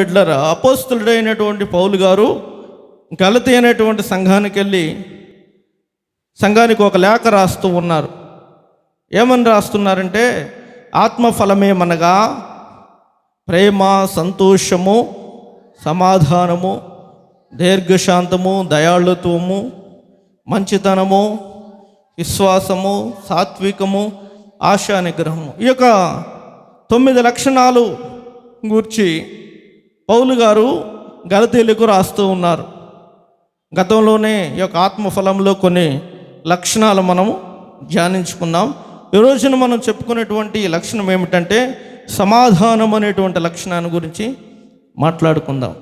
బిడ్లరా అపోస్తుడైనటువంటి పౌలు గారు గలతి అనేటువంటి సంఘానికి వెళ్ళి సంఘానికి ఒక లేఖ రాస్తూ ఉన్నారు. ఏమని రాస్తున్నారంటే ఆత్మఫలమేమనగా ప్రేమ సంతోషము సమాధానము దీర్ఘశాంతము దయాళుత్వము మంచితనము విశ్వాసము సాత్వికము ఆశా నిగ్రహము ఈ యొక్క తొమ్మిది లక్షణాలు గూర్చి పౌలు గారు గలతీలకు రాస్తూ ఉన్నారు. గతంలోనే ఈ యొక్క ఆత్మఫలంలో కొన్ని లక్షణాలు మనము ధ్యానించుకున్నాం ఈ రోజున మనం చెప్పుకునేటువంటి లక్షణం ఏమిటంటే సమాధానం అనేటువంటి లక్షణాన్ని గురించి మాట్లాడుకుందాం.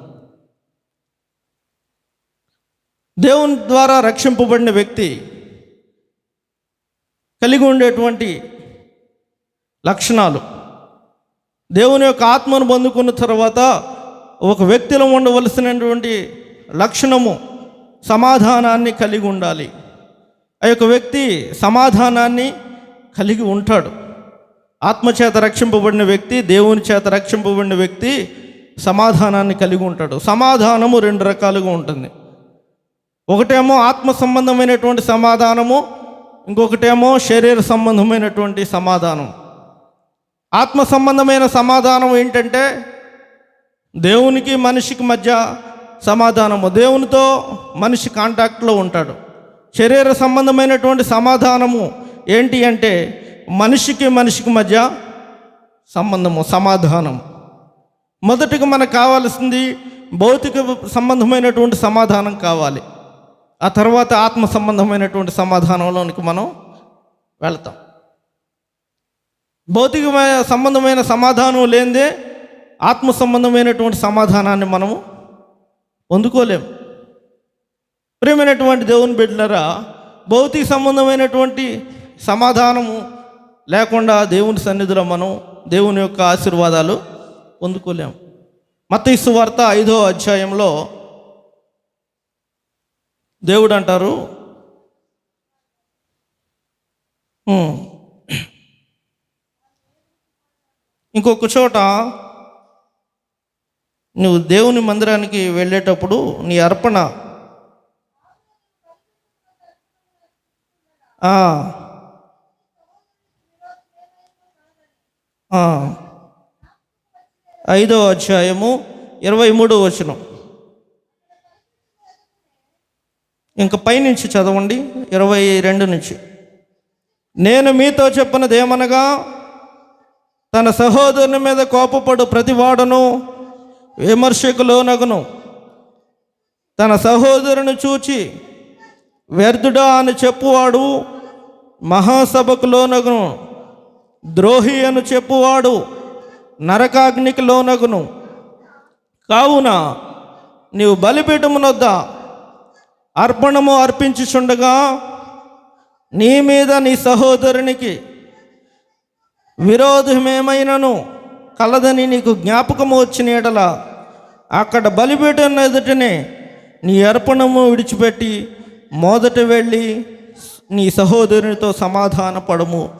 దేవుని ద్వారా రక్షింపబడిన వ్యక్తి కలిగి ఉండేటువంటి లక్షణాలు. దేవుని యొక్క ఆత్మను పొందుకున్న తర్వాత ఒక వ్యక్తిలో ఉండవలసినటువంటి లక్షణము సమాధానాన్ని కలిగి ఉండాలి. ఆ యొక్క వ్యక్తి సమాధానాన్ని కలిగి ఉంటాడు. ఆత్మచేత రక్షింపబడిన వ్యక్తి దేవుని చేత రక్షింపబడిన వ్యక్తి సమాధానాన్ని కలిగి ఉంటాడు. సమాధానము రెండు రకాలుగా ఉంటుంది. ఒకటేమో ఆత్మ సంబంధమైనటువంటి సమాధానము ఇంకొకటేమో శరీర సంబంధమైనటువంటి సమాధానం. ఆత్మ సంబంధమైన సమాధానం ఏంటంటే దేవునికి మనిషికి మధ్య సమాధానము. దేవునితో మనిషి కాంటాక్ట్లో ఉంటాడు. శరీర సంబంధమైనటువంటి సమాధానము ఏంటి అంటే మనిషికి మనిషికి మధ్య సంబంధము సమాధానం మొదటిగా మనకు కావాల్సింది భౌతిక సంబంధమైనటువంటి సమాధానం కావాలి. ఆ తర్వాత ఆత్మ సంబంధమైనటువంటి సమాధానంలోనికి మనం వెళ్తాం. భౌతికమైన సంబంధమైన సమాధానం లేనిదే ఆత్మ సంబంధమైనటువంటి సమాధానాన్ని మనము పొందుకోలేం. ప్రియమైనటువంటి దేవుని బిడ్డలరా భౌతిక సంబంధమైనటువంటి సమాధానము లేకుండా దేవుని సన్నిధిలో మనం దేవుని యొక్క ఆశీర్వాదాలు పొందుకోలేం. మత వార్త ఐదో అధ్యాయంలో దేవుడు అంటారు ఇంకొక చోట నువ్వు దేవుని మందిరానికి వెళ్ళేటప్పుడు నీ అర్పణ. ఐదో అధ్యాయము ఇరవై మూడో వచనం. ఇంక పైనుంచి చదవండి ఇరవై రెండు నుంచి. నేను మీతో చెప్పినది ఏమనగా తన సహోదరుని మీద కోపపడు ప్రతివాడను విమర్శకు లోనగును తన సహోదరుని చూచి వ్యర్థుడా అని చెప్పువాడు మహాసభకు లోనగును ద్రోహి అని చెప్పువాడు నరకాగ్నికి లోనగును కావున నీవు బలిపీఠమునొద్ద? అర్పణము అర్పించుచుండగా నీ మీద నీ సహోదరునికి విరోధమేమైనను? కలదని నీకు జ్ఞాపకము వచ్చిన ఎడల అక్కడ బలిపీఠం ఎదుటనే నీ అర్పణము విడిచిపెట్టి మొదట వెళ్ళి నీ సహోదరునితో సమాధాన పడము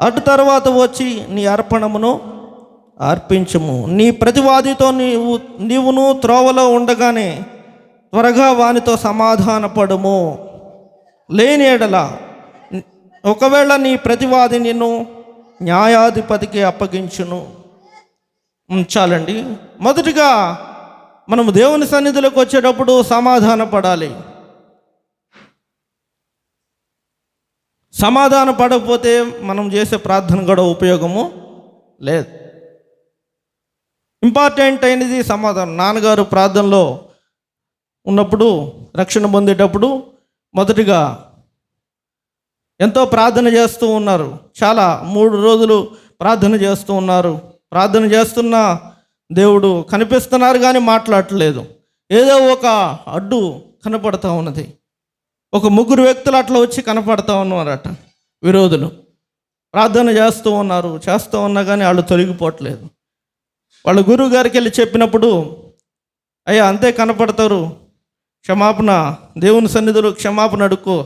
అటు తర్వాత వచ్చి నీ అర్పణమును అర్పించము. నీ ప్రతివాదితో నీవు నీవును త్రోవలో ఉండగానే త్వరగా వానితో సమాధాన పడము లేని ఎడల ఒకవేళ నీ ప్రతివాది నిన్ను న్యాయాధిపతికి అప్పగించును. ఉంచాలండి. మొదటిగా మనము దేవుని సన్నిధిలోకి వచ్చేటప్పుడు సమాధాన పడాలి. సమాధాన పడకపోతే మనం చేసే ప్రార్థన కూడా ఉపయోగము లేదు. ఇంపార్టెంట్ అయినది సమాధానం. నాన్నగారు ప్రార్థనలో ఉన్నప్పుడు రక్షణ పొందేటప్పుడు మొదటిగా ఎంతో ప్రార్థన చేస్తూ ఉన్నారు. చాలా మూడు రోజులు ప్రార్థన చేస్తూ ఉన్నారు. ప్రార్థన చేస్తున్న దేవుడు కనిపిస్తున్నారు కానీ మాట్లాడట్లేదు. ఏదో ఒక అడ్డు కనపడతా ఉన్నది. ఒక ముగ్గురు వ్యక్తులు అట్లా వచ్చి కనపడతా ఉన్నారట విరోధులు. ప్రార్థన చేస్తూ ఉన్నారు చేస్తూ ఉన్నా కానీ వాళ్ళు తొలగిపోవట్లేదు. వాళ్ళ గురువు గారికి వెళ్ళి చెప్పినప్పుడు అయ్యా అంతే కనపడతారు. క్షమాపణ దేవుని సన్నిధిలో క్షమాపణ అడుక్కో.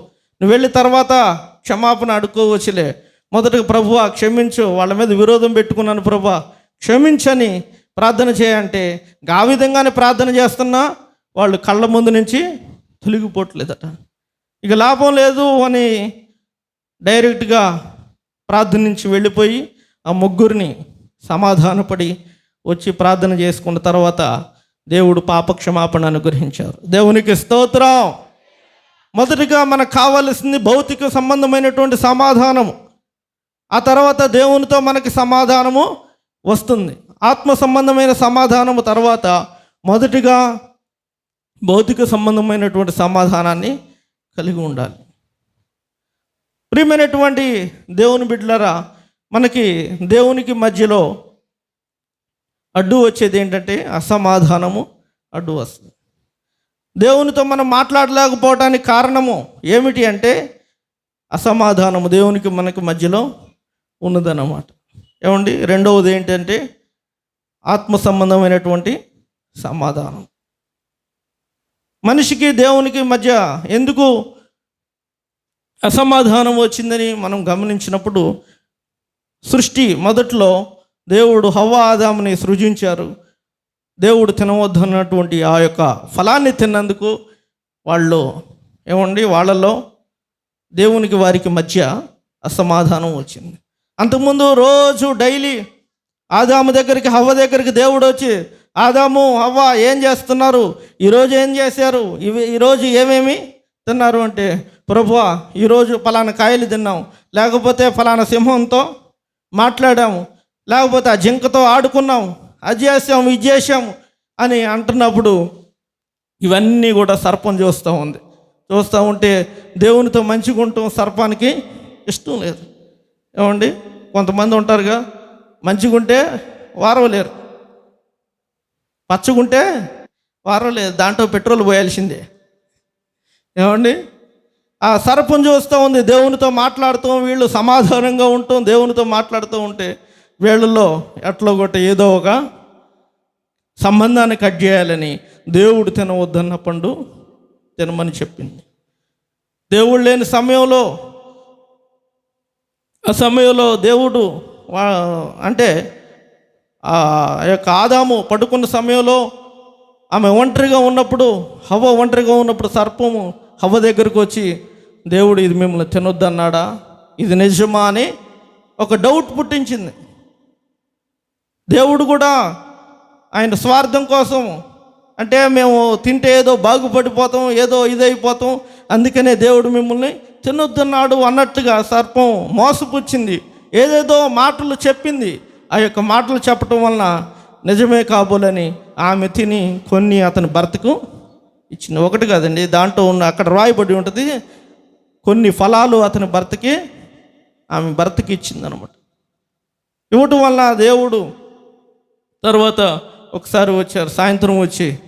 నువ్వు వెళ్ళి తర్వాత క్షమాపణ అడుక్కోవచ్చులే. మొదటగా ప్రభువా క్షమించు. వాళ్ళ మీద విరోధం పెట్టుకున్నాను ప్రభు క్షమించని ప్రార్థన చేయంటే ఆ విధంగానే ప్రార్థన చేస్తున్నా వాళ్ళు కళ్ళ ముందు నుంచి తొలగిపోవట్లేదట. ఇక లాభం లేదు అని డైరెక్ట్గా ప్రార్థన నుంచి వెళ్ళిపోయి ఆ ముగ్గురిని సమాధానపడి వచ్చి ప్రార్థన చేసుకున్న తర్వాత దేవుడు పాపక్షమాపణ అనుగ్రహించారు. దేవునికి స్తోత్రం. మొదటిగా మనకు కావలసింది భౌతిక సంబంధమైనటువంటి సమాధానము. ఆ తర్వాత దేవునితో మనకి సమాధానము వస్తుంది. ఆత్మ సంబంధమైన సమాధానము తర్వాత మొదటిగా భౌతిక సంబంధమైనటువంటి సమాధానాన్ని కలిగి ఉండాలి. ప్రియమైనటువంటి దేవుని బిడ్డలరా మనకి దేవునికి మధ్యలో అడ్డు వచ్చేది ఏంటంటే అసమాధానము అడ్డు వస్తుంది. దేవునితో మనం మాట్లాడలేకపోవడానికి కారణము ఏమిటి అంటే అసమాధానము. దేవునికి మనకి మధ్యలో ఉన్నదన్నమాట. ఏమండి? రెండవది ఏంటంటే ఆత్మ సంబంధమైనటువంటి సమాధానం. మనిషికి దేవునికి మధ్య ఎందుకు అసమాధానం వచ్చిందని మనం గమనించినప్పుడు సృష్టి మొదట్లో దేవుడు హవ్వ ఆదాముని సృజించారు. దేవుడు తినవద్దన్నటువంటి ఆ యొక్క ఫలాన్ని తిన్నందుకు వాళ్ళు ఏమండి? వాళ్ళలో దేవునికి వారికి మధ్య అసమాధానం వచ్చింది. అంతకుముందు రోజు డైలీ ఆదాము దగ్గరికి హవ్వ దగ్గరికి దేవుడు వచ్చి ఆదాము హవ్వ ఏం చేస్తున్నారు? ఈరోజు ఏం చేశారు? ఇవి ఈరోజు ఏమేమి తిన్నారు? అంటే ప్రభువా ఈరోజు ఫలానా కాయలు తిన్నాం. లేకపోతే ఫలానా సింహంతో మాట్లాడాము. లేకపోతే ఆ జింకతో ఆడుకున్నాం. అది చేసాం ఇది చేసాము అని అంటున్నప్పుడు ఇవన్నీ కూడా సర్పం చూస్తూ ఉంది. చూస్తూ ఉంటే దేవునితో మంచిగా ఉంటాం సర్పానికి ఇష్టం లేదు. ఏమండి? కొంతమంది ఉంటారుగా మంచిగా ఉంటే వారవలేరు పచ్చగుంటే వారవలేదు దాంట్లో పెట్రోల్ పోయాల్సిందే. ఏమండి? ఆ సర్పం చూస్తూ ఉంది దేవునితో మాట్లాడుతూ వీళ్ళు సమాధానంగా ఉంటాం దేవునితో మాట్లాడుతూ ఉంటే వీళ్ళల్లో ఎట్లా ఒకటి ఏదో ఒక సంబంధాన్ని కట్ చేయాలని దేవుడు తినవద్దన్న పండు తినమని చెప్పింది. దేవుడు లేని సమయంలో ఆ సమయంలో దేవుడు అంటే ఆ యొక్క ఆదాము పడుకున్న సమయంలో ఆమె ఒంటరిగా ఉన్నప్పుడు హవ్వ ఒంటరిగా ఉన్నప్పుడు సర్పము హవ్వ దగ్గరకు వచ్చి దేవుడు ఇది మిమ్మల్ని తినొద్దన్నాడా? ఇది నిజమా? అని ఒక డౌట్ పుట్టించింది. దేవుడు కూడా ఆయన స్వార్థం కోసం అంటే మేము తింటే ఏదో బాగుపడిపోతాం ఏదో ఇదైపోతాం. అందుకనే దేవుడు మిమ్మల్ని తినొద్దున్నాడు అన్నట్టుగా సర్పం మోసపుచ్చింది. ఏదేదో మాటలు చెప్పింది. ఆ యొక్క మాటలు చెప్పటం వలన నిజమే కాబోలని ఆమె తిని కొన్ని అతని భర్తకు ఇచ్చింది. ఒకటి కాదండి దాంట్లో ఉన్న అక్కడ రాయబడి ఉంటుంది కొన్ని ఫలాలు అతని భర్తకి ఆమె భర్తకి ఇచ్చింది అనమాట ఇవ్వటం వల్ల దేవుడు తర్వాత ఒకసారి వచ్చారు సాయంత్రం వచ్చి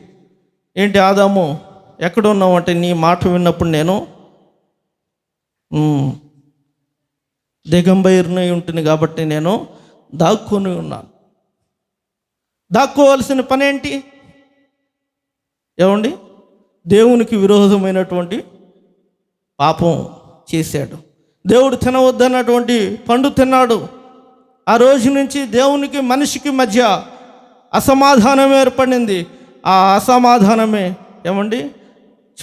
ఏంటి ఆదాము ఎక్కడ ఉన్నావు? అంటే నీ మాట విన్నప్పుడు నేను "ఉమ్, ఉంటుంది కాబట్టి నేను దాక్కుని ఉన్నాను. దాక్కోవలసిన పని ఏంటి ఏమండి? దేవునికి విరోధమైనటువంటి పాపం చేశాడు. దేవుడు తినవద్దన్నటువంటి పండు తిన్నాడు. ఆ రోజు నుంచి దేవునికి మనిషికి మధ్య అసమాధానం ఏర్పడింది. ఆ అసమాధానమే ఏమండి?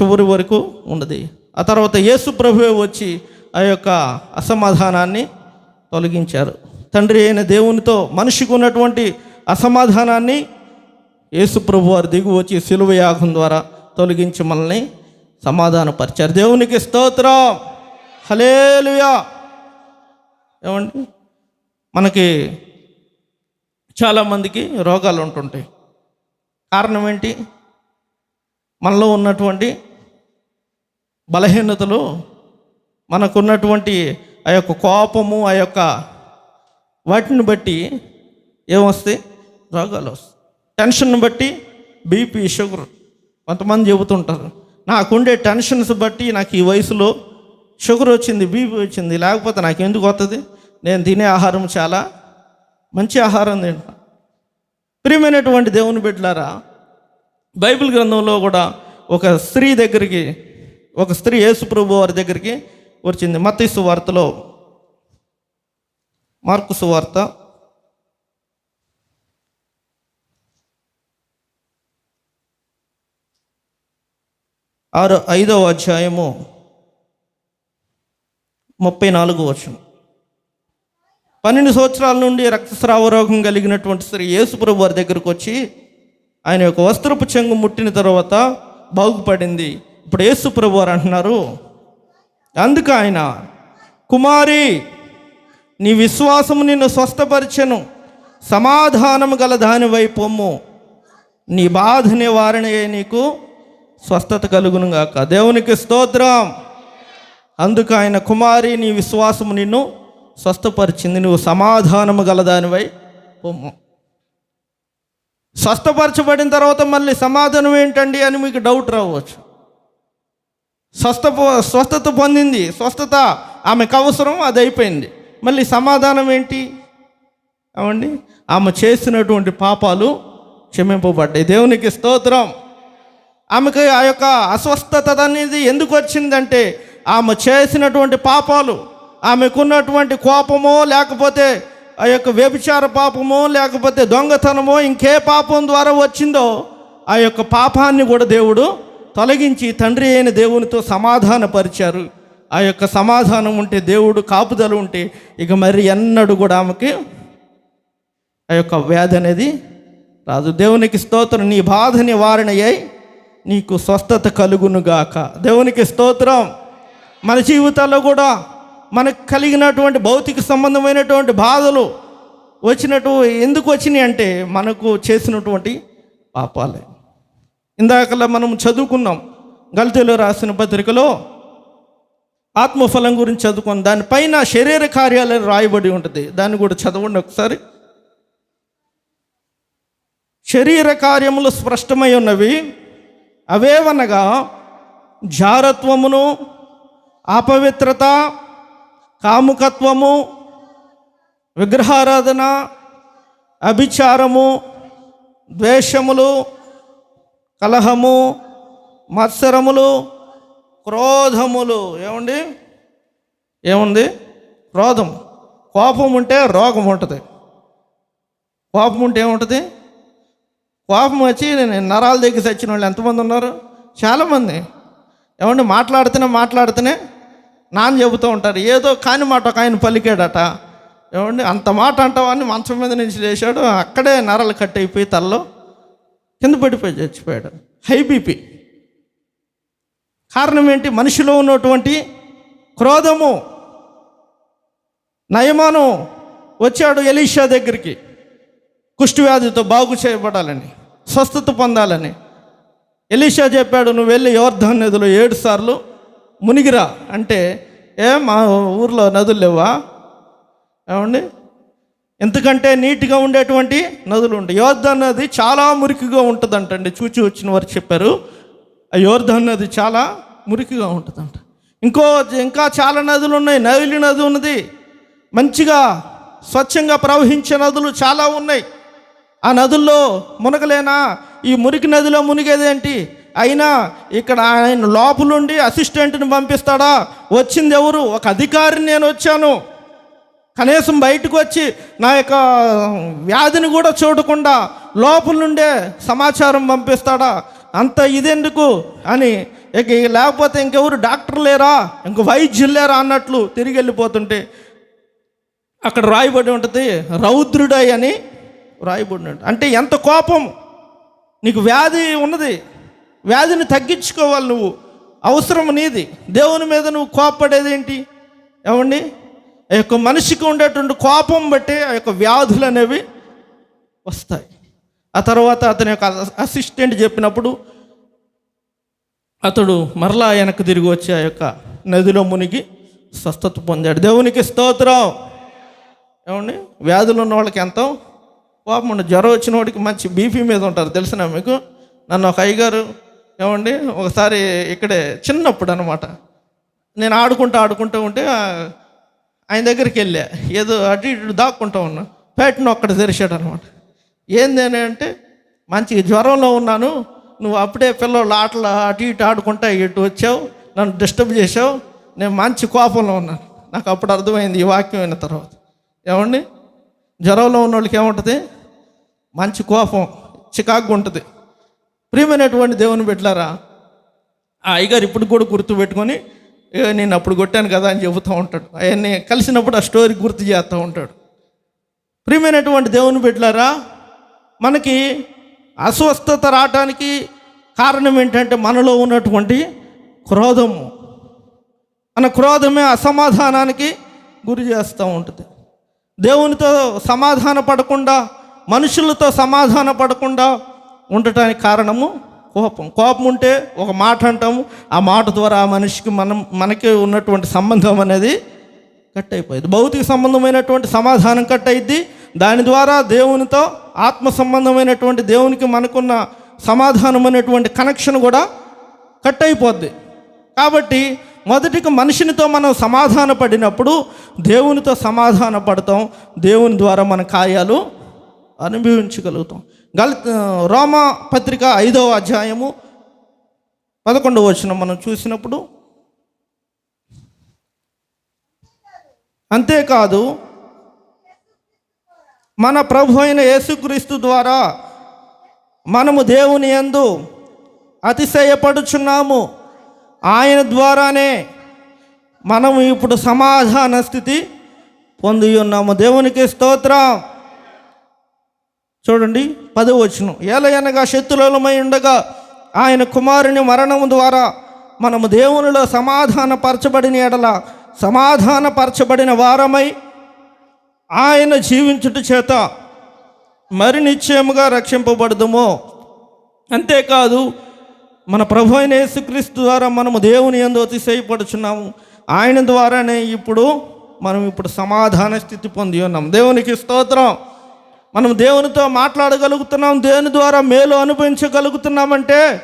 చివరి వరకు ఉన్నది. ఆ తర్వాత యేసు ప్రభువే వచ్చి ఆ యొక్క అసమాధానాన్ని తొలగించారు. తండ్రి అయిన దేవునితో మనిషికి ఉన్నటువంటి అసమాధానాన్ని యేసు ప్రభు వారు దిగు వచ్చి సిలువ యాగం ద్వారా తొలగించి మనల్ని సమాధానపరిచారు. దేవునికి స్తోత్రం. హలేలుయా ఏమండి? మనకి చాలామందికి రోగాలు ఉంటుంటాయి. కారణం ఏంటి? మనలో ఉన్నటువంటి బలహీనతలు మనకున్నటువంటి ఆ యొక్క కోపము ఆ యొక్క వాటిని బట్టి ఏమొస్తాయి? రోగాలు వస్తాయి. టెన్షన్ బట్టి బీపీ షుగర్ కొంతమంది చెబుతుంటారు. నాకుండే టెన్షన్స్ బట్టి నాకు ఈ వయసులో షుగర్ వచ్చింది బీపీ వచ్చింది లేకపోతే నాకు ఎందుకు వస్తుంది నేను తినే ఆహారం చాలా మంచి ఆహారం తింటాం. ప్రియమైనటువంటి దేవుని బిడ్డలారా బైబిల్ గ్రంథంలో కూడా ఒక స్త్రీ దగ్గరికి ఒక స్త్రీ యేసు ప్రభు వారి దగ్గరికి వచ్చింది. మతీసు వార్తలో మార్కు సువార్త ఆరు ఐదవ అధ్యాయము ముప్పై నాలుగు వచనం. పన్నెండు సంవత్సరాల నుండి రక్తస్రావ రోగం కలిగినటువంటి స్త్రీ యేసుప్రభు వారి దగ్గరకు వచ్చి ఆయన యొక్క వస్త్రపు చెంగు ముట్టిన తర్వాత బాగుపడింది. ఇప్పుడు యేసుప్రభు వారు అంటున్నారు అందుకు ఆయన కుమారి నీ విశ్వాసము నిన్ను స్వస్థపరిచెను. సమాధానము గల దాని పొమ్ము. నీ బాధ నివారణ నీకు స్వస్థత కలుగును గాక దేవునికి స్తోత్రం. అందుకు ఆయన కుమారి నీ విశ్వాసము నిన్ను స్వస్థపరిచింది. నువ్వు సమాధానము గలదానివై పొమ్ము స్వస్థపరచబడిన తర్వాత మళ్ళీ సమాధానం ఏంటండి అని మీకు డౌట్ రావచ్చు. స్వస్థ స్వస్థత పొందింది. స్వస్థత ఆమెకు అవసరం అది అయిపోయింది. మళ్ళీ సమాధానం ఏంటి? ఏమండి? ఆమె చేసినటువంటి పాపాలు క్షమింపబడ్డాయి. దేవునికి స్తోత్రం. ఆమెకు ఆ యొక్క అస్వస్థత అనేది ఎందుకు వచ్చిందంటే ఆమె చేసినటువంటి పాపాలు ఆమెకున్నటువంటి కోపమో లేకపోతే ఆ యొక్క వ్యభిచార పాపమో లేకపోతే దొంగతనమో ఇంకే పాపం ద్వారా వచ్చిందో ఆ యొక్క పాపాన్ని కూడా దేవుడు తొలగించి తండ్రి అయిన దేవునితో సమాధానపరిచారు. ఆ యొక్క సమాధానం ఉంటే దేవుడు కాపుదలు ఉంటే ఇక మరి ఎన్నడూ కూడా ఆమెకి ఆ యొక్క వ్యాధి అనేది రాదు. దేవునికి స్తోత్రం నీ బాధ నివారణ అయి నీకు స్వస్థత కలుగునుగాక. దేవునికి స్తోత్రం. మన జీవితాల్లో కూడా మనకు కలిగినటువంటి భౌతిక సంబంధమైనటువంటి బాధలు వచ్చినట్టు ఎందుకు వచ్చినాయి అంటే మనకు చేసినటువంటి పాపాలే. ఇందాకలా మనం చదువుకున్నాం గల్తీలో రాసిన పత్రికలో ఆత్మఫలం గురించి చదువుకున్నాం. దానిపైన శరీర కార్యాలయం రాయబడి ఉంటుంది. దాన్ని కూడా చదవండి ఒకసారి. శరీర కార్యములు స్పష్టమై ఉన్నవి. అవేవనగా జారత్వమును అపవిత్రత కాముకత్వము విగ్రహారాధన అభిచారము ద్వేషములు కలహము మత్సరములు క్రోధములు. ఏమండి ఏముంది? క్రోధం. కోపం ఉంటే రోగం ఉంటుంది కోపం ఉంటే ఏముంటుంది? కోపం వచ్చి నేను నరాలు దగ్గర చచ్చిన వాళ్ళు ఎంతమంది ఉన్నారు? చాలామంది. ఏమండి? మాట్లాడుతూనే మాట్లాడుతూనే నాన్న చెబుతూ ఉంటారు ఏదో కాని మాట ఒక ఆయన పలికాడట. ఏమండి అంత మాట అంటావని మంచం మీద నుంచి లేచాడు. అక్కడే నరాలు కట్ అయిపోయి తలలో కింద పడిపోయి చచ్చిపోయాడు. High BP. కారణం ఏంటి? మనిషిలో ఉన్నటువంటి క్రోధము నయమాను వచ్చాడు ఎలీషా దగ్గరికి. కుష్ఠవ్యాధితో బాగు చేయబడాలని స్వస్థత పొందాలని. ఎలీషా చెప్పాడు నువ్వు వెళ్ళి యోర్ధన్ నదిలో ఏడు సార్లు మునిగిరా అంటే ఏ మా ఊర్లో నదులు లేవా? ఏమండి? ఎందుకంటే నీట్గా ఉండేటువంటి నదులు ఉంటాయి యోర్ధన్ నది చాలా మురికిగా ఉంటుందంటండి. చూచి వచ్చిన వారు చెప్పారు. ఆ యోర్ధన్ నది చాలా మురికిగా ఉంటుందంట. ఇంకో ఇంకా చాలా నదులు ఉన్నాయి. నవిలి నది ఉన్నది. మంచిగా స్వచ్ఛంగా ప్రవహించే నదులు చాలా ఉన్నాయి. ఆ నదుల్లో మునగలేనా? ఈ మురికి నదిలో మునిగేదేంటి? అయినా ఇక్కడ ఆయన లోపలుండి అసిస్టెంట్ని పంపిస్తాడా? వచ్చింది ఎవరు? ఒక అధికారిని నేను వచ్చాను. కనీసం బయటకు వచ్చి నా యొక్క వ్యాధిని కూడా చూడకుండా లోపల నుండే సమాచారం పంపిస్తాడా? అంత ఇదెందుకు? అని ఇక లేకపోతే ఇంకెవరు డాక్టర్ లేరా? ఇంక వైద్యులు లేరా అన్నట్లు తిరిగి వెళ్ళిపోతుంటే అక్కడ రాయబడి ఉంటుంది రౌద్రుడై అని రాయబడి ఉంటుంది. అంటే ఎంత కోపం? నీకు వ్యాధి ఉన్నది. వ్యాధిని తగ్గించుకోవాలి నువ్వు. అవసరం నీది. దేవుని మీద నువ్వు కోపపడేది ఏంటి? ఏమండి? ఆ యొక్క మనిషికి ఉండేటువంటి కోపం బట్టి ఆ యొక్క వ్యాధులు అనేవి వస్తాయి. ఆ తర్వాత అతని యొక్క అసిస్టెంట్ చెప్పినప్పుడు అతడు మరలా వెనక్కి తిరిగి వచ్చి ఆ యొక్క నదిలో మునిగి స్వస్థత పొందాడు. దేవునికి స్తోత్రం. ఏమండి? వ్యాధులు ఉన్న వాళ్ళకి ఎంతో కోపం ఉండదు జ్వరం వచ్చిన వాడికి మంచి బీపీ మీద ఉంటారు. తెలిసిన మీకు? నన్ను ఒక అయ్యగారు ఏమండి? ఒకసారి ఇక్కడే చిన్నప్పుడు అనమాట నేను ఆడుకుంటూ ఆడుకుంటూ ఉంటే ఆయన దగ్గరికి వెళ్ళా. ఏదో అటు ఇటు దాక్కుంటూ ఉన్నా. పేటను ఒక్కడ తెరిచాడు అనమాట ఏంది అని అంటే మంచి జ్వరంలో ఉన్నాను. నువ్వు అప్పుడే పిల్లలు ఆటలు అటు ఇటు ఆడుకుంటా ఇటు వచ్చావు. నన్ను డిస్టర్బ్ చేసావు నేను మంచి కోపంలో ఉన్నాను. నాకు అప్పుడు అర్థమైంది ఈ వాక్యం అయిన తర్వాత. ఏమండి? జ్వరంలో ఉన్న వాళ్ళకి ఏముంటుంది? మంచి కోపం. చికాకు ఉంటుంది. ప్రియమైనటువంటి దేవుని పెట్టారా ఆ అయ్యగారు ఇప్పుడు కూడా గుర్తు పెట్టుకొని నేను అప్పుడు కొట్టాను కదా అని చెబుతూ ఉంటాడు. ఆయన్ని కలిసినప్పుడు ఆ స్టోరీ గుర్తు చేస్తూ ఉంటాడు. ప్రియమైనటువంటి దేవుని పెట్టారా మనకి అస్వస్థత రావటానికి కారణం ఏంటంటే మనలో ఉన్నటువంటి క్రోధము. మన క్రోధమే అసమాధానానికి గురి చేస్తూ ఉంటుంది. దేవునితో సమాధాన పడకుండా మనుషులతో సమాధాన పడకుండా ఉండటానికి కారణము కోపం. కోపం ఉంటే ఒక మాట అంటాము ఆ మాట ద్వారా ఆ మనిషికి మనం మనకి ఉన్నటువంటి సంబంధం అనేది కట్ అయిపోయింది. భౌతిక సంబంధమైనటువంటి సమాధానం కట్ అయింది దాని ద్వారా దేవునితో ఆత్మ సంబంధమైనటువంటి దేవునికి మనకున్న సమాధానం అనేటువంటి కనెక్షన్ కూడా కట్ అయిపోద్ది. కాబట్టి మొదటికి మనిషినితో మనం సమాధాన పడినప్పుడు దేవునితో సమాధాన పడతాం దేవుని ద్వారా మన కార్యాలు అనుభవించగలుగుతాం. గల్ రోమా పత్రిక ఐదవ అధ్యాయము పదకొండవ వచనం మనం చూసినప్పుడు అంతేకాదు మన ప్రభు అయిన యేసుక్రీస్తు ద్వారా మనము దేవుని యందు అతిశయపడుచున్నాము. ఆయన ద్వారానే మనము ఇప్పుడు సమాధాన స్థితి పొంది ఉన్నాము. దేవునికి స్తోత్రం. చూడండి పది వచనం. ఏలయనగా శత్రులమై ఉండగా ఆయన కుమారుని మరణం ద్వారా మనము దేవునిలో సమాధాన పరచబడిన ఎడల సమాధాన పరచబడిన వారమై ఆయన జీవించుట చేత మరి నిశ్చయముగా రక్షింపబడదుమో. అంతేకాదు మన ప్రభు అయిన యేసుక్రీస్తు ద్వారా మనము దేవుని ఎందు అతిశయపడుచున్నాము. ఆయన ద్వారానే ఇప్పుడు మనం ఇప్పుడు సమాధాన స్థితి పొంది ఉన్నాం. దేవునికి స్తోత్రం. మనం దేవునితో మాట్లాడగలుగుతున్నాం దేవుని ద్వారా మేలు అనుభవించగలుగుతున్నామంటే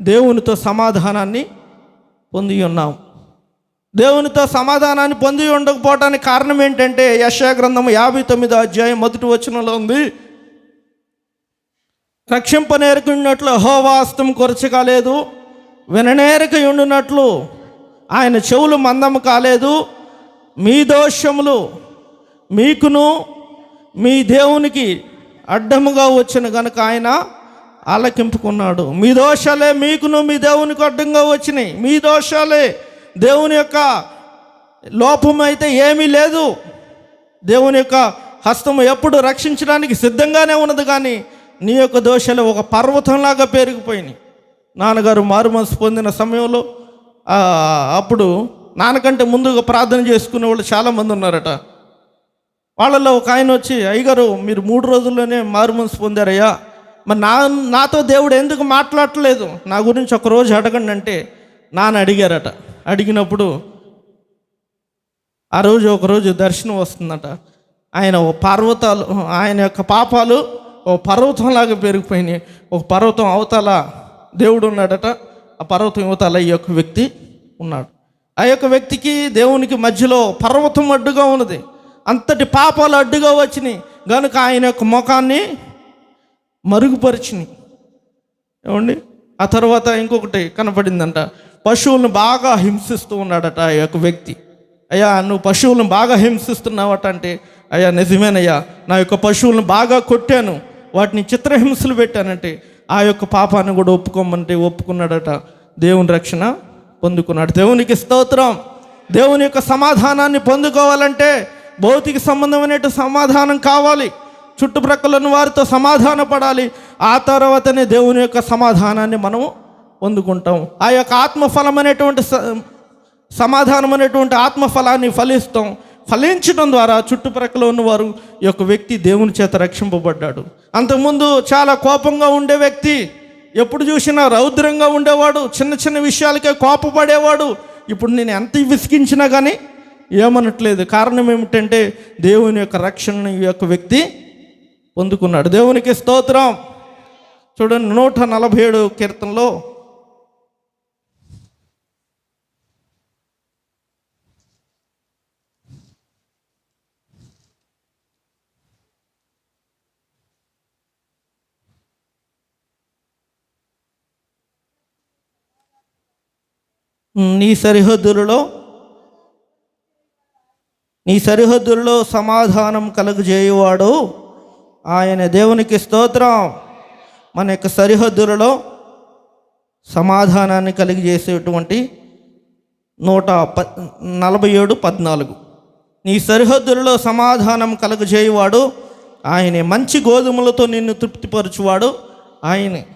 దేవునితో సమాధానాన్ని పొంది ఉన్నాం. దేవునితో సమాధానాన్ని పొంది ఉండకపోవటానికి కారణం ఏంటంటే యశా గ్రంథం యాభై తొమ్మిదో అధ్యాయం మొదటి వచనంలో ఉంది. రక్షింపనేరకున్నట్లు హోవాస్తం కొరచ కాలేదు విననేరక ఉండినట్లు ఆయన చెవులు మందము కాలేదు మీ దోషములు మీకును మీ దేవునికి అడ్డముగా వచ్చిన గనుక ఆయన ఆలకింపుకున్నాడు. మీ దోషాలే మీకును మీ దేవునికి అడ్డంగా వచ్చినాయి. మీ దోషాలే దేవుని యొక్క లోపం అయితే ఏమీ లేదు. దేవుని యొక్క హస్తము ఎప్పుడు రక్షించడానికి సిద్ధంగానే ఉన్నది కానీ నీ యొక్క దోషాలు ఒక పర్వతంలాగా పెరిగిపోయినాయి నాన్నగారు మారు మనసు పొందిన సమయంలో అప్పుడు నాన్నకంటే ముందుగా ప్రార్థన చేసుకునే వాళ్ళు చాలామంది ఉన్నారట. వాళ్ళలో ఒక ఆయన వచ్చి అయ్యగారు మీరు మూడు రోజుల్లోనే మారు మనసు పొందారయ్యా. మరి నా నాతో దేవుడు ఎందుకు మాట్లాడట్లేదు? నా గురించి ఒక రోజు అడగండి అంటే నాన్న అడిగారట. అడిగినప్పుడు ఆ రోజు ఒకరోజు దర్శనం వస్తుందట. ఆయన ఓ పర్వతాలు ఆయన యొక్క పాపాలు ఓ పర్వతంలాగా పెరిగిపోయినాయి. ఒక పర్వతం అవతల దేవుడు ఉన్నాడట. ఆ పర్వతం యువతల ఈ యొక్క వ్యక్తి ఉన్నాడు. ఆ యొక్క వ్యక్తికి దేవునికి మధ్యలో పర్వతం అడ్డుగా ఉన్నది. అంతటి పాపాలు అడ్డుగా వచ్చినాయి. కనుక ఆయన యొక్క ముఖాన్ని మరుగుపరిచినాయి. ఏమండి? ఆ తర్వాత ఇంకొకటి కనపడిందంట. పశువులను బాగా హింసిస్తూ ఉన్నాడట ఆ యొక్క వ్యక్తి. అయ్యా నువ్వు పశువులను బాగా హింసిస్తున్నావట అంటే అయ్యా నిజమేనయ్యా. నా యొక్క పశువులను బాగా కొట్టాను. వాటిని చిత్రహింసలు పెట్టానంటే ఆ యొక్క పాపాన్ని కూడా ఒప్పుకోమంటే ఒప్పుకున్నాడట. దేవుని రక్షణ పొందుకున్నాడు. దేవునికి స్తోత్రం. దేవుని యొక్క సమాధానాన్ని పొందుకోవాలంటే భౌతిక సంబంధమైన సమాధానం కావాలి. చుట్టుప్రక్కల ఉన్న వారితో సమాధాన పడాలి ఆ తర్వాతనే దేవుని యొక్క సమాధానాన్ని మనము పొందుకుంటాం. ఆ యొక్క ఆత్మఫలం అనేటువంటి స- సమాధానం అనేటువంటి ఆత్మఫలాన్ని ఫలిస్తాం. ఫలించడం ద్వారా చుట్టుప్రక్కల ఉన్నవారు ఈ యొక్క వ్యక్తి దేవుని చేత రక్షింపబడ్డాడు. అంతకుముందు చాలా కోపంగా ఉండే వ్యక్తి ఎప్పుడు చూసినా రౌద్రంగా ఉండేవాడు చిన్న చిన్న విషయాలకే కోపపడేవాడు. ఇప్పుడు నేను ఎంత విసిగించినా కానీ ఏమనట్లేదు. కారణం ఏమిటంటే దేవుని యొక్క రక్షణను ఈ యొక్క వ్యక్తి పొందుకున్నాడు. దేవునికి స్తోత్రం. చూడండి నూట నలభై ఏడు కీర్తనలో నీ సరిహద్దులలో నీ సరిహద్దుల్లో సమాధానం కలుగజేయువాడు. ఆయన దేవునికి స్తోత్రం. మన యొక్క సరిహద్దులలో సమాధానాన్ని కలిగజేసేటువంటి నూట ప నలభై ఏడు పద్నాలుగు. నీ సరిహద్దులలో సమాధానం కలుగజేయువాడు. ఆయనే మంచి గోధుమలతో నిన్ను తృప్తిపరచువాడు. ఆయనే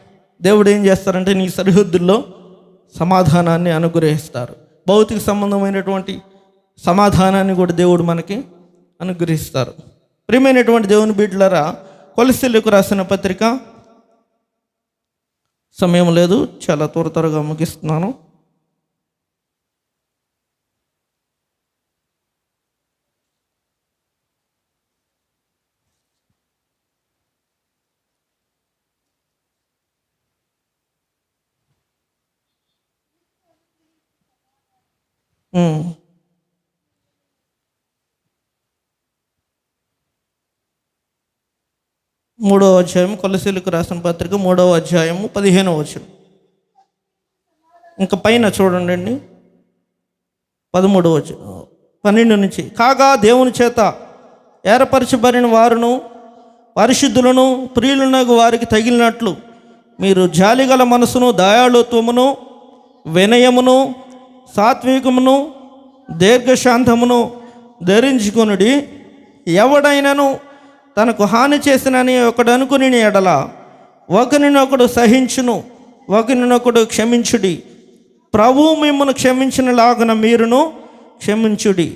దేవుడు ఏం చేస్తారంటే నీ సరిహద్దుల్లో సమాధానాన్ని అనుగ్రహిస్తారు. భౌతిక సంబంధమైనటువంటి సమాధానాన్ని కూడా దేవుడు మనకి అనుగ్రహిస్తారు ప్రియమైనటువంటి దేవుని బిడ్డలరా కొలసిల్లకు రాసిన పత్రిక సమయం లేదు చాలా త్వర త్వరగా ముగిస్తున్నాను Mm. మూడవ అధ్యాయం కొలసీలకు రాసిన పత్రిక మూడవ అధ్యాయము పదిహేనవ వచనం. ఇంకా పైన చూడండి అండి పదమూడవ వచనం. పన్నెండు నుంచి కాగా దేవుని చేత ఏర్పరచబడిన వారును పరిశుద్ధులను ప్రియులనగు వారికి తగిలినట్లు మీరు జాలిగల మనసును దయాళుత్వమును వినయమును సాత్వికమును దీర్ఘశాంతమును ధరించుకొనుడి. ఎవడైనను తనకు హాని చేసినని ఒకడు అనుకుని ఎడల ఒకరినొకడు సహించును ఒకరినొకడు క్షమించుడి. ప్రభువు మిమ్మల్ని క్షమించినలాగున మీరును క్షమించుడి.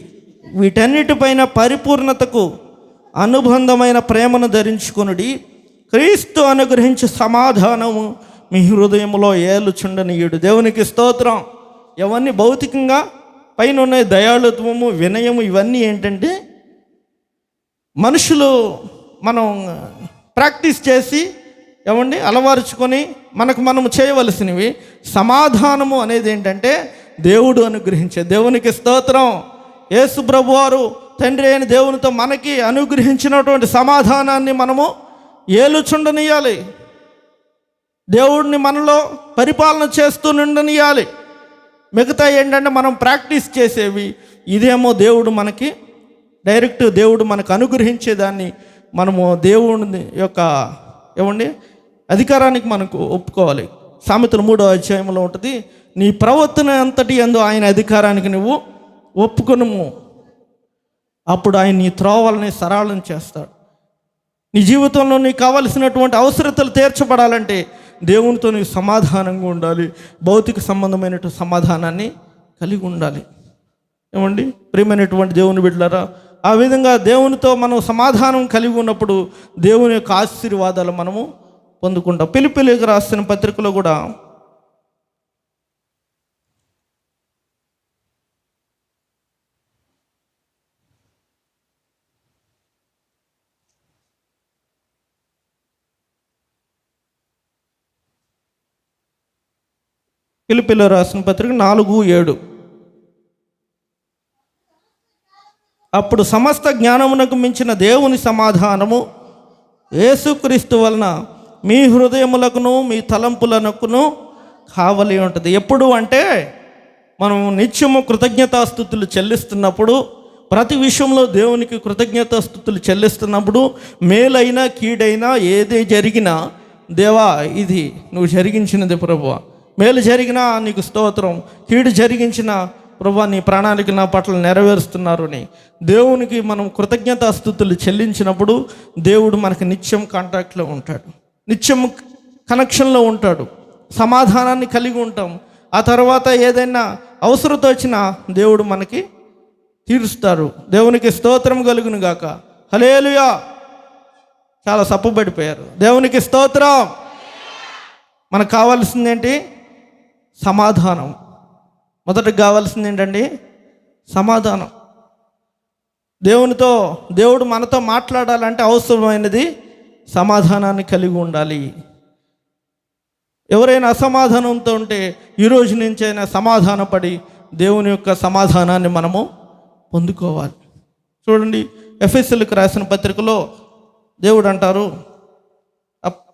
వీటన్నిటిపైన పరిపూర్ణతకు అనుబంధమైన ప్రేమను ధరించుకొనుడి. క్రీస్తు అనుగ్రహించి సమాధానము మీ హృదయంలో ఏలుచుండనీయుడు దేవునికి స్తోత్రం. ఇవన్నీ భౌతికంగా పైన ఉన్న దయాళుత్వము వినయము ఇవన్నీ ఏంటంటే మనుషులు మనం ప్రాక్టీస్ చేసి ఏమండి అలవరుచుకొని మనకు మనం చేయవలసినవి సమాధానము అనేది ఏంటంటే దేవుడు అనుగ్రహించే దేవునికి స్తోత్రం. యేసు ప్రభువారు తండ్రి అయిన దేవునితో మనకి అనుగ్రహించినటువంటి సమాధానాన్ని మనము ఏలుచుండనియాలి. దేవుడిని మనలో పరిపాలన చేస్తూ నుండనియాలి. మిగతా ఏంటంటే మనం ప్రాక్టీస్ చేసేవి ఇదేమో దేవుడు మనకి డైరెక్ట్ దేవుడు మనకు అనుగ్రహించేదాన్ని మనము దేవుని యొక్క ఏమండి? అధికారానికి మనకు ఒప్పుకోవాలి. సామెతలు మూడో అధ్యాయంలో ఉంటుంది నీ ప్రవర్తన అంతటి ఎందు ఆయన అధికారానికి నువ్వు ఒప్పుకొనుము. అప్పుడు ఆయన నీ త్రోవాలని సరళం చేస్తాడు. నీ జీవితంలో నీకు కావలసినటువంటి అవసరతలు తీర్చబడాలంటే దేవునితో నీకు సమాధానంగా ఉండాలి. భౌతిక సంబంధమైనటువంటి సమాధానాన్ని కలిగి ఉండాలి. ఏమండి? ప్రియమైనటువంటి దేవుని బిడ్డలారా ఆ విధంగా దేవునితో మనం సమాధానం కలిగి ఉన్నప్పుడు దేవుని యొక్క ఆశీర్వాదాలు మనము పొందుకుంటాం. పిలిపిలికి రాసిన పత్రికలో కూడా పిలిపిలో రాసిన పత్రిక నాలుగు ఏడు. అప్పుడు సమస్త జ్ఞానమునకు మించిన దేవుని సమాధానము యేసుక్రీస్తు వలన మీ హృదయములకును మీ తలంపులకును కావలి ఉంటుంది. ఎప్పుడు అంటే మనం నిత్యము కృతజ్ఞతాస్థుతులు చెల్లిస్తున్నప్పుడు ప్రతి విషయంలో దేవునికి కృతజ్ఞతాస్థుతులు చెల్లిస్తున్నప్పుడు మేలైనా కీడైనా ఏది జరిగినా దేవా ఇది నువ్వు జరిగించినది ప్రభువ. మేలు జరిగినా నీకు స్తోత్రం కీడు జరిగించిన ప్రభా నీ ప్రణాళిక నా పట్ల నెరవేరుస్తున్నారు అని. దేవునికి మనం కృతజ్ఞతాస్థుతులు చెల్లించినప్పుడు దేవుడు మనకు నిత్యం కాంటాక్ట్లో ఉంటాడు. నిత్యం కనెక్షన్లో ఉంటాడు. సమాధానాన్ని కలిగి ఉంటాం. ఆ తర్వాత ఏదైనా అవసరత వచ్చినా దేవుడు మనకి తీరుస్తారు. దేవునికి స్తోత్రం కలుగును గాక. హలేలుయా చాలా సప్పుబడిపోయారు. దేవునికి స్తోత్రం! మనకు కావాల్సిందేంటి? సమాధానం. మొదట కావాల్సింది ఏంటండి? సమాధానం. దేవునితో దేవుడు మనతో మాట్లాడాలంటే అవసరమైనది సమాధానాన్ని కలిగి ఉండాలి. ఎవరైనా అసమాధానంతో ఉంటే ఈరోజు నుంచైనా సమాధానపడి దేవుని యొక్క సమాధానాన్ని మనము పొందుకోవాలి. చూడండి ఎఫ్ఎస్ఎల్కి రాసిన పత్రికలో దేవుడు అంటారు అప్-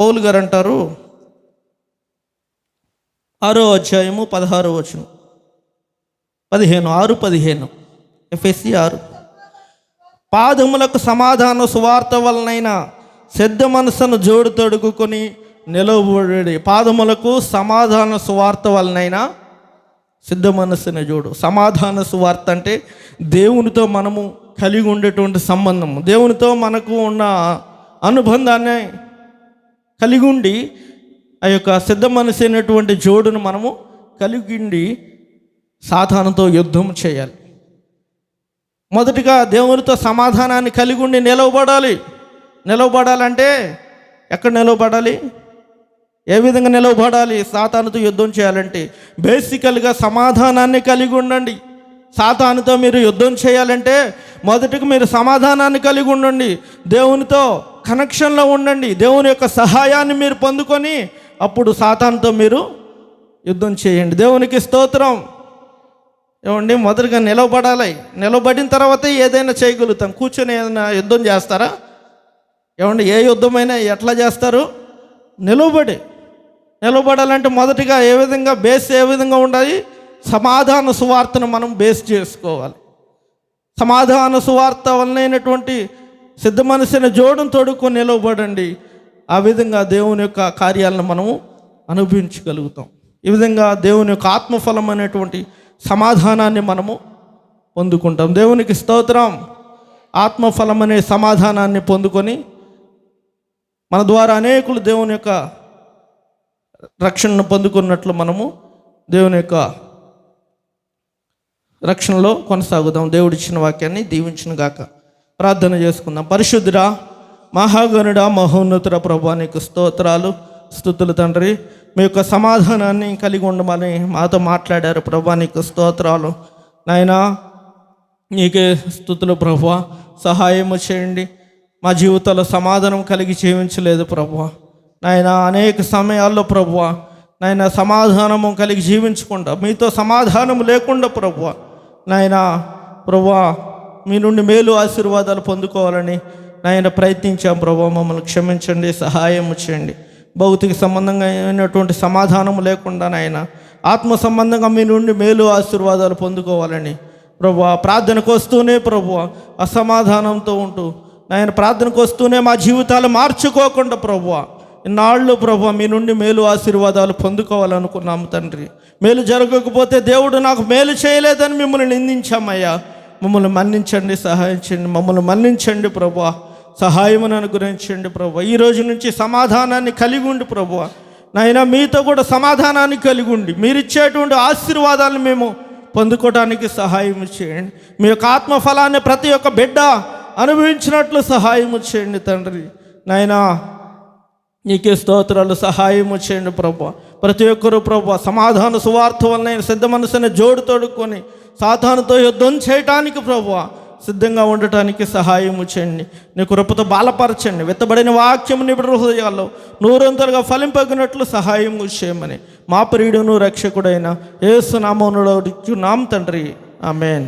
పౌలు గారు అంటారు ఆరో అధ్యాయము పదహారో వచనం. పదిహేను ఆరు పదిహేను. ఎఫ్ఎస్సి ఆరు. పాదములకు సమాధాన సువార్త వలనైనా సిద్ధ మనసును జోడు తొడుగుకొని నిలవబడి పాదములకు సమాధాన సువార్త వలనైనా సిద్ధ మనస్సుని జోడు. సమాధాన సువార్త అంటే దేవునితో మనము కలిగి ఉండేటువంటి సంబంధము. దేవునితో మనకు ఉన్న అనుబంధాన్ని కలిగి ఉండి ఆ యొక్క సిద్ధ మనసు అయినటువంటి జోడును మనము కలిగిండి సాధారణతో యుద్ధం చేయాలి. మొదటిగా దేవునితో సమాధానాన్ని కలిగి ఉండి నిలవబడాలి. నిలవబడాలంటే ఎక్కడ నిలవబడాలి? ఏ విధంగా నిలవబడాలి? సాతానుతో యుద్ధం చేయాలంటే బేసికల్గా సమాధానాన్ని కలిగి ఉండండి సాతానుతో మీరు యుద్ధం చేయాలంటే మొదటికి మీరు సమాధానాన్ని కలిగి ఉండండి దేవునితో కనెక్షన్లో ఉండండి. దేవుని యొక్క సహాయాన్ని మీరు పొందుకొని అప్పుడు సాతాన్తో మీరు యుద్ధం చేయండి. దేవునికి స్తోత్రం. ఏమండి మొదటిగా నిలబడాలి. నిలబడిన తర్వాత ఏదైనా చేయగలుగుతాం. కూర్చొని ఏదైనా యుద్ధం చేస్తారా? ఏమండి ఏ యుద్ధమైనా ఎట్లా చేస్తారు? నిలవబడి నిలబడాలంటే మొదటిగా ఏ విధంగా బేస్ ఏ విధంగా ఉండాలి? సమాధాన సువార్తను మనం బేస్ చేసుకోవాలి. సమాధాన సువార్త వలనైనటువంటి సిద్ధ మనసుని జోడును తోడుకొని నిలవబడండి ఆ విధంగా దేవుని యొక్క కార్యాలను మనము అనుభవించగలుగుతాం. ఈ విధంగా దేవుని యొక్క ఆత్మఫలం అనేటువంటి సమాధానాన్ని మనము పొందుకుంటాం. దేవునికి స్తోత్రం. ఆత్మఫలం అనే సమాధానాన్ని పొందుకొని మన ద్వారా అనేకులు దేవుని యొక్క రక్షణను పొందుకున్నట్లు మనము దేవుని యొక్క రక్షణలో కొనసాగుదాం. దేవుడిచ్చిన వాక్యాన్ని దీవించిన గాక ప్రార్థన చేసుకుందాం. పరిశుద్ధుడా మహాగణుడ మహోన్నతుడ ప్రభా నీకు స్తోత్రాలు స్థుతులు తండ్రి. మీ యొక్క సమాధానాన్ని కలిగి ఉండమని మాతో మాట్లాడారు ప్రభా నీకు స్తోత్రాలు. నాయనా నీకే స్థుతులు ప్రభు సహాయము చేయండి. మా జీవితంలో సమాధానం కలిగి జీవించలేదు ప్రభు. నాయన అనేక సమయాల్లో ప్రభు నాయన సమాధానము కలిగి జీవించకుండా మీతో సమాధానం లేకుండా ప్రభు నాయన ప్రభు మీ నుండి మేలు ఆశీర్వాదాలు పొందుకోవాలని నాయన ప్రయత్నించాం ప్రభు మమ్మల్ని క్షమించండి సహాయం చేయండి. భౌతిక సంబంధంగా అయినటువంటి సమాధానం లేకుండా నాయన ఆత్మ సంబంధంగా మీ నుండి మేలు ఆశీర్వాదాలు పొందుకోవాలని ప్రభు ప్రార్థనకు వస్తూనే ప్రభు అసమాధానంతో ఉంటూ నాయన ప్రార్థనకు వస్తూనే మా జీవితాలు మార్చుకోకుండా ప్రభు ఇన్నాళ్ళు ప్రభు మీ నుండి మేలు ఆశీర్వాదాలు పొందుకోవాలనుకున్నాము తండ్రి. మేలు జరగకపోతే దేవుడు నాకు మేలు చేయలేదని మిమ్మల్ని నిందించామయ్యా. మమ్మల్ని మన్నించండి సహాయం చేయండి మమ్మల్ని మన్నించండి ప్రభు. సహాయమును అనుగ్రహించండి ప్రభు. ఈ రోజు నుంచి సమాధానాన్ని కలిగి ఉండి ప్రభు. నాయన మీతో కూడా సమాధానాన్ని కలిగి ఉండి మీరు ఇచ్చేటువంటి ఆశీర్వాదాలను మేము పొందుకోవడానికి సహాయం చేయండి. మీ యొక్క ఆత్మఫలాన్ని ప్రతి ఒక్క బిడ్డ అనుభవించినట్లు సహాయం చేయండి తండ్రి. నాయనా నీకే స్తోత్రాలు. సహాయము చేయండి ప్రభు. ప్రతి ఒక్కరూ ప్రభు సమాధాన సువార్త వలన సిద్ధ మనసుని జోడు తోడుకొని సాధారణతో యుద్ధం చేయటానికి ప్రభు సిద్ధంగా ఉండటానికి సహాయము చేయండి. నీ కృపతో బాలపరచండి. వెత్తబడిన వాక్యం నిబిడ హృదయాల్లో నూరంతలుగా ఫలింపగినట్లు సహాయము చేయమని మా ప్రియుడును రక్షకుడైన ఏసునామనుడు నామ తండ్రి. ఆమెన్.